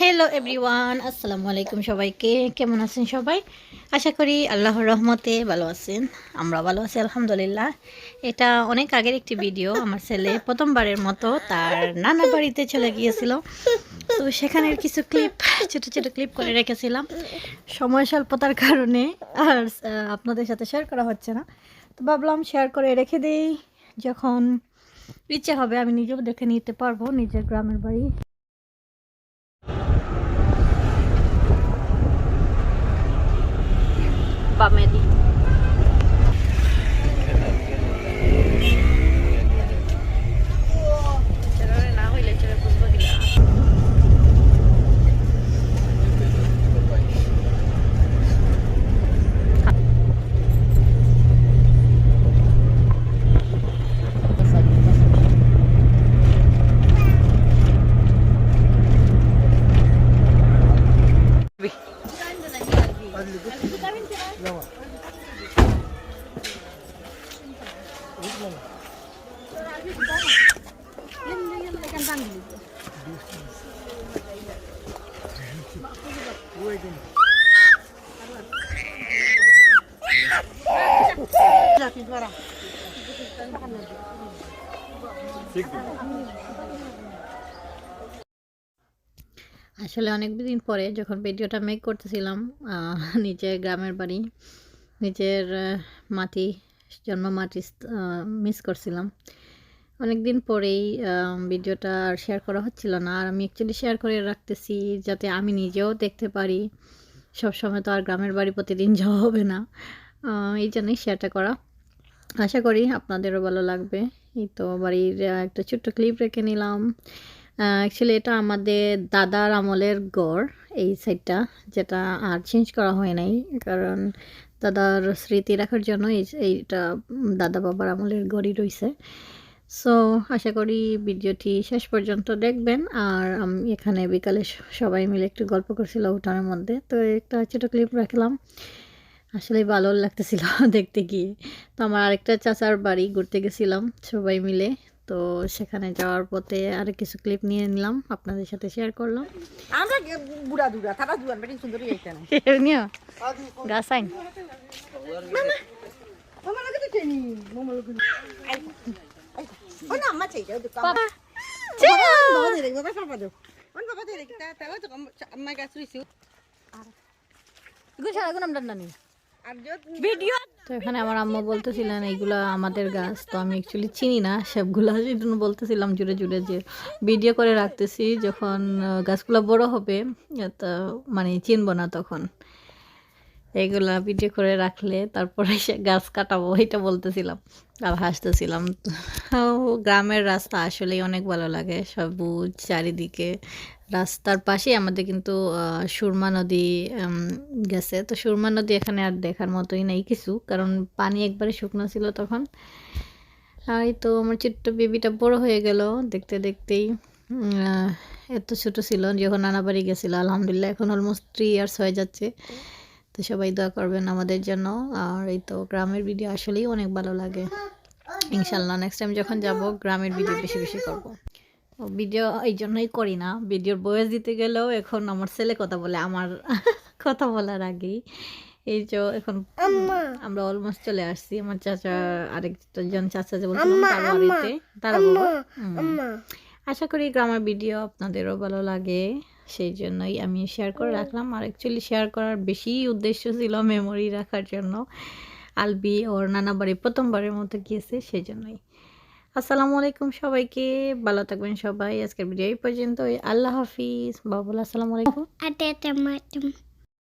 Hello everyone আসসালামু আলাইকুম সবাইকে। কেমন আছেন সবাই? আশা করি আল্লাহর রহমতে ভালো আছেন। আমরা ভালো আছি, আলহামদুলিল্লাহ। এটা অনেক আগের একটি ভিডিও। আমার ছেলে প্রথমবারের মতো তার নানা বাড়িতে চলে গিয়েছিল। তো সেখানের কিছু ক্লিপ ছোট ছোট ক্লিপ করে রেখেছিলাম। সময় স্বল্পতার কারণে আর আপনাদের সাথে শেয়ার করা হচ্ছে না। তো ভাবলাম শেয়ার করে রেখে দিই। যখন ইচ্ছে হবে আমি নিজেও দেখে নিতে পারব। নিজের গ্রামের বাড়ি। comedy. Sekarang. Sekarang. আসলে অনেক দিন পরে যখন ভিডিওটা মেক করতেছিলাম নিজের গ্রামের বাড়ি, নিজের মাটি, জন্ম মাটি মিস করছিলাম। অনেক দিন পরেই ভিডিওটা আর শেয়ার করা হচ্ছিল না। আর আমি অ্যাকচুয়ালি শেয়ার করে রাখতেছি যাতে আমি নিজেও দেখতে পারি সব সময় তো আর গ্রামের বাড়ি প্রতিদিন যাওয়া হবে না। এই জন্যই শেয়ারটা করা। আশা করি আপনাদেরও ভালো লাগবে। এই তো বাড়ির একটা ছোট্ট ক্লিপ রেখে নিলাম। অ্যাকচুয়ালি এটা আমাদের দাদার আমলের গড় এই সাইডটা যেটা আর চেঞ্জ করা হয় নাই। কারণ দাদার স্মৃতি রাখার জন্য এই, এইটা দাদা বাবার আমলের গড়ই রয়েছে সো আশা করি ভিডিওটি শেষ পর্যন্ত দেখবেন। আর আমি এখানে বিকালে সবাই মিলে একটু গল্প করছিল উঠানের মধ্যে। তো একটা ছোটো ক্লিপ রাখলাম। আসলে ভালো লাগতেছিল দেখতে গিয়ে। তো আমার আরেকটা চাচার বাড়ি ঘুরতে গেছিলাম সবাই মিলে। তো সেখানে যাওয়ার পথে আর কিছু ক্লিপ নিয়ে নিলাম আপনাদের সাথে শেয়ার করলাম। আমরা বুড়া দুরা তারা দুয়ান বেটিং সুন্দর এইখানে নিও মামা লাগে তো চেনি মামা লাগে ওই না আম্মা চাই যাও দুকা বাবা বাবা দে বাবা পাপা দাও ওন বাবা দে তা তা তো আম্মা গাছ রইছি যত তো এখানে আমার আম্মা বলতেছিলেন, এইগুলো আমাদের গাছ। তো আমি অ্যাকচুয়ালি চিনি না সবগুলো সেই জন্য বলতেছিলাম জুড়ে জুড়ে যে ভিডিও করে রাখতেছি যখন গাছগুলো বড় হবে, তা মানে চিনবো না তখন। এইগুলা ভিডিও করে রাখলে তারপরে সে গাছ কাটাবো, এটা বলতেছিলাম আর হাসতেছিলাম। গ্রামের রাস্তা আসলেই অনেক ভালো লাগে, সবুজ চারিদিকে। রাস্তার পাশেই আমাদের কিন্তু সুরমা নদী গেছে। তো সুরমা নদী এখানে আর দেখার মতোই নেই কিছু, কারণ পানি একবারে শুকনো ছিল তখন। আর তো আমার ছোট্ট বেবিটা বড় হয়ে গেল, দেখতে দেখতেই এত ছোট ছিল, যখন নানা বাড়ি গেছিল, আলহামদুলিল্লাহ, এখন অলমোস্ট থ্রি ইয়ার্স হয়ে যাচ্ছে। তো সবাই দোয়া করবেন আমাদের জন্য। আর এই তো গ্রামের ভিডিও আসলেই অনেক ভালো লাগে। ইনশাল্লাহ নেক্সট টাইম যখন যাব গ্রামের ভিডিও বেশি বেশি করব। ভিডিও এই জন্যই করি না। ভিডিওর বয়স দিতে গেলেও এখন আমার ছেলে কথা বলে আমার কথা বলার আগেই। এই যে এখন আমরা অলমোস্ট চলে আসছি। আমার চাচা আরেকজন চাচা যে বলছিলাম তার বাড়িতে। তারা বাবা। আশা করি গ্রামের ভিডিও আপনাদেরও ভালো লাগে। সেই জন্যই আমি শেয়ার করে রাখলাম। আর অ্যাকচুয়ালি শেয়ার করার বেশি উদ্দেশ্য ছিল মেমোরি রাখার জন্য। আলবি ওর নানা বাড়ি প্রথমবারের মতো গিয়েছে সেই জন্যই। আসসালামু আলাইকুম সবাইকে ভালো থাকবেন সবাই। আজকের ভিডিও এই পর্যন্ত আল্লাহ হাফিজ। বাবুল আসসালামু আলাইকুম। Ada teman